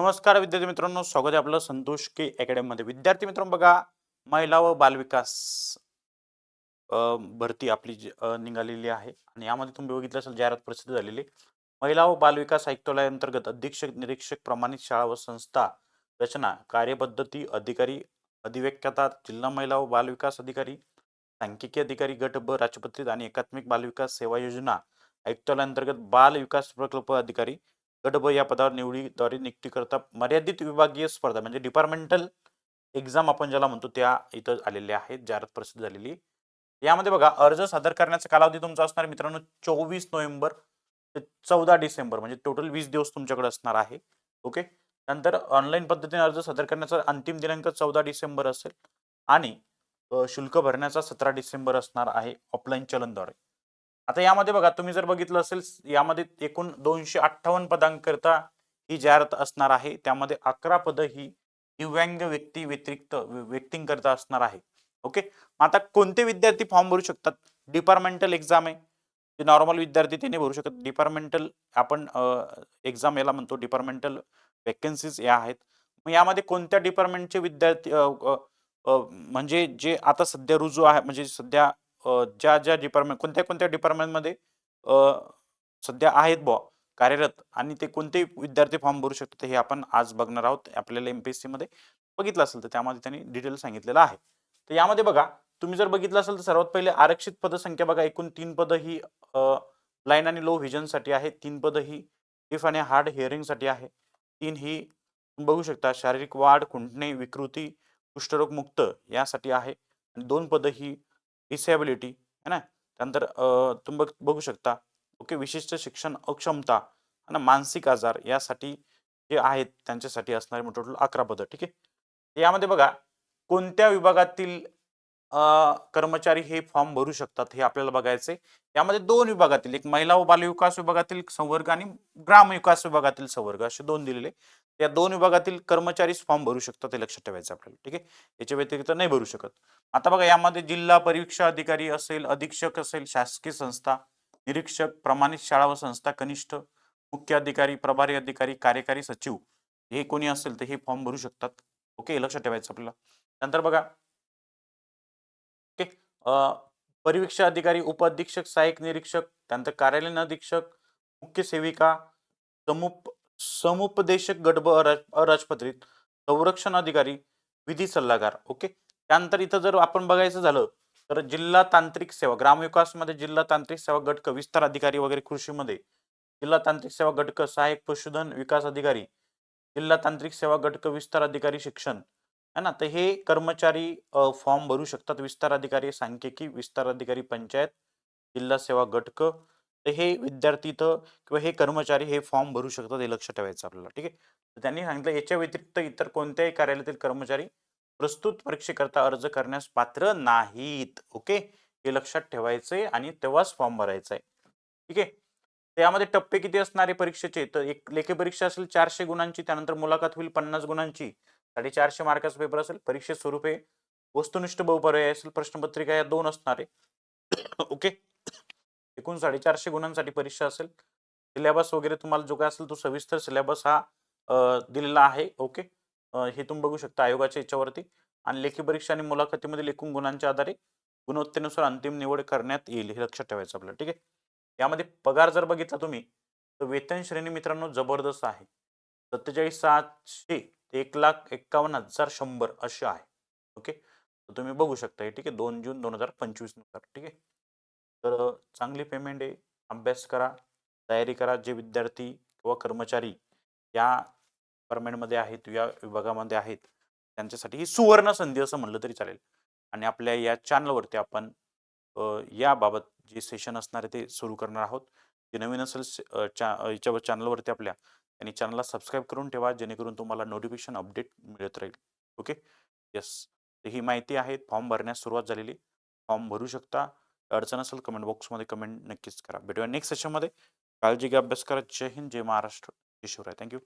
नमस्कार विद्यार्थी मित्रांनो स्वागत आहे आपलं संतोष के अकॅडमीमध्ये विद्यार्थी मित्रांनो बघा महिला व बालविकास भरती आपली निघालेली आहे. आणि यामध्ये तुम्ही बघितलं असेल जाहिरात प्रसिद्ध झालेली. महिला व बालविकास आयुक्तालयाअंतर्गत अधीक्षक निरीक्षक प्रमाणित शाळा व संस्था रचना कार्यपद्धती अधिकारी अधिव्यक्ता जिल्हा महिला व बालविकास अधिकारी सांख्यिकी अधिकारी गट ब राजपत्रित आणि एकात्मिक बालविकास सेवा योजना आयुक्तालयाअंतर्गत बाल विकास प्रकल्प अधिकारी गट ब या पदावर निवडीद्वारे नियुक्ती करता मर्यादित विभागीय स्पर्धा म्हणजे डिपार्टमेंटल एक्झाम आपण ज्याला म्हणतो त्या इथं आलेल्या आहेत जाहिरात प्रसिद्ध झालेली. यामध्ये बघा अर्ज सादर करण्याचा कालावधी तुमचा असणार मित्रांनो चोवीस नोव्हेंबर ते चौदा डिसेंबर म्हणजे टोटल वीस दिवस तुमच्याकडे असणार आहे. ओके? नंतर ऑनलाईन पद्धतीने अर्ज सादर करण्याचा अंतिम दिनांक चौदा डिसेंबर असेल आणि शुल्क भरण्याचा सतरा डिसेंबर असणार आहे ऑफलाईन चलनद्वारे. आता यामध्ये बघा तुम्ही जर बघितलं असेल यामध्ये एकूण दोनशे अठ्ठावन्न पदांकरता ही जाहिरात असणार आहे. त्यामध्ये अकरा पदं ही दिव्यांग व्यक्ती व्यतिरिक्त व्यक्तींकरता असणार आहे. ओके? आता कोणते विद्यार्थी फॉर्म भरू शकतात? डिपार्टमेंटल एक्झाम आहे. जे नॉर्मल विद्यार्थी ते भरू शकत. डिपार्टमेंटल आपण एक्झाम याला म्हणतो डिपार्टमेंटल वॅकन्सीज या आहेत. मग यामध्ये कोणत्या डिपार्टमेंटचे विद्यार्थी म्हणजे जे आता सध्या रुजू आहे म्हणजे सध्या अ, ज्या ज्या डिपार्टमेंट कोणत्या कोणत्या डिपार्टमेंटमध्ये सध्या आहेत बुवा कार्यरत आणि ते कोणते विद्यार्थी फॉर्म भरू शकतात हे आपण आज बघणार आहोत. आपल्याला एम पी एस सीमध्ये बघितलं असेल तर त्यामध्ये त्यांनी डिटेल सांगितलेलं आहे. तर यामध्ये बघा तुम्ही जर बघितलं असेल तर सर्वात पहिले आरक्षित पदसंख्या बघा एकूण तीन पदं ही ब्लाइंड आणि लो व्हिजनसाठी आहे. तीन पदं ही इफ आणि हार्ड हिअरिंगसाठी आहे. तीन ही बघू शकता शारीरिक वाढ खुंटणे विकृती कुष्ठरोग मुक्त यासाठी आहे. आणि दोन पदं ही डिसेबिलिटी है ना? त्यानंतर तुम्ही बघ- बघू शकता ओके विशिष्ट शिक्षण अक्षमता आणि मानसिक आजार यासाठी जे आहेत त्यांच्यासाठी असणारे टोटल अकरा पदं ठीक आहे? यामध्ये बघा कोणत्या विभागातील कर्मचारी हे फॉर्म भरू शकतात हे आपल्याला बघायचे यामध्ये दोन विभागातील एक महिला व बालविकास विभागातील संवर्ग आणि ग्रामविकास विभागातील संवर्ग असे दोन दिलेले या दोन विभागातील कर्मचारीच फॉर्म भरू शकतात हे लक्षात ठेवायचं आपल्याला ठीक आहे? याच्या व्यतिरिक्त नाही भरू शकत. आता बघा यामध्ये जिल्हा परीक्षा अधिकारी असेल अधीक्षक असेल शासकीय संस्था निरीक्षक प्रमाणित शाळा व संस्था कनिष्ठ मुख्य अधिकारी प्रभारी अधिकारी कार्यकारी सचिव हे कोणी असेल तर हे फॉर्म भरू शकतात. ओके? लक्षात ठेवायचं आपल्याला. नंतर बघा ओके. परिवीक्षा अधिकारी उपअधीक्षक सहाय्यक निरीक्षक त्यानंतर कार्यालयीन अधीक्षक मुख्य सेविका समुप समुपदेशक गटब अराजपत्रित संरक्षण अधिकारी विधी सल्लागार. ओके. त्यानंतर इथं जर आपण बघायचं झालं तर जिल्हा तांत्रिक सेवा ग्रामविकासमध्ये जिल्हा तांत्रिक सेवा गटक विस्तार अधिकारी वगैरे कृषीमध्ये जिल्हा तांत्रिक सेवा गटक सहाय्यक पशुधन विकास अधिकारी जिल्हा तांत्रिक सेवा गटक विस्तार अधिकारी शिक्षण है ना? तर हे कर्मचारी फॉर्म भरू शकतात विस्तार अधिकारी सांख्यिकी विस्तार अधिकारी पंचायत जिल्हा सेवा गटक तर हे विद्यार्थी तर किंवा हे कर्मचारी हे फॉर्म भरू शकतात हे लक्षात ठेवायचं आपल्याला ठीक आहे? त्यांनी सांगितलं याच्या व्यतिरिक्त इतर कोणत्याही कार्यालयातील कर्मचारी प्रस्तुत परीक्षेकरता अर्ज करण्यास पात्र नाहीत ओके? हे लक्षात ठेवायचंय आणि तेव्हाच फॉर्म भरायचा आहे ठीक आहे? त्यामध्ये टप्पे किती असणारे परीक्षेचे? तर एक लेखी परीक्षा असेल चारशे गुणांची त्यानंतर मुलाखत होईल पन्नास गुणांची. साडेचारशे मार्काचा पेपर असेल परीक्षेत स्वरूपे वस्तुनिष्ठ बहुपर्याय असेल प्रश्नपत्रिका या दोन असणार. आहे ओके? एकूण साडेचारशे गुणांसाठी परीक्षा असेल. सिलेबस वगैरे तुम्हाला जो काय असेल तो सविस्तर सिलेबस हा दिलेला आहे. ओके? हे तुम्ही बघू शकता आयोगाच्या याच्यावरती. आणि लेखी परीक्षा आणि मुलाखतीमधील एकूण गुणांच्या आधारे गुणवत्तेनुसार अंतिम निवड करण्यात येईल हे लक्षात ठेवायचं आपल्याला. ठीक आहे? यामध्ये पगार जर बघितला तुम्ही तर वेतन श्रेणी मित्रांनो जबरदस्त आहे. सत्तेचाळीस सातशे एक लाख एक्कावन्न हजार शंभर असे आहे. ओके? तर तुम्ही बघू शकता हे ठीक आहे? दोन जून दोन हजार पंचवीसनुसार ठीक आहे? तर चांगली पेमेंट आहे. अभ्यास करा तयारी करा. जे विद्यार्थी किंवा कर्मचारी या डिपार्टमेंटमध्ये आहेत या विभागामध्ये आहेत त्यांच्यासाठी ही सुवर्ण संधी असं म्हणलं तरी चालेल. आणि आपल्या या चॅनलवरती आपण याबाबत जे सेशन असणार आहे ते सुरू करणार आहोत. जे नवीन असेल च्या याच्यावर चॅनलवरती आपल्या आणि चॅनलला सबस्क्राईब करून ठेवा जेणेकरून तुम्हाला नोटिफिकेशन अपडेट मिळत राहील. ओके येस ही माहिती आहे. फॉर्म भरण्यास सुरुवात झालेली. फॉर्म भरू शकता. अडचण असेल कमेंट बॉक्समध्ये कमेंट नक्कीच करा. भेटूया नेक्स्ट सेशनमध्ये काळजी घ्या अभ्यास करा. जय हिंद जय महाराष्ट्र. जय शिवराय. Thank you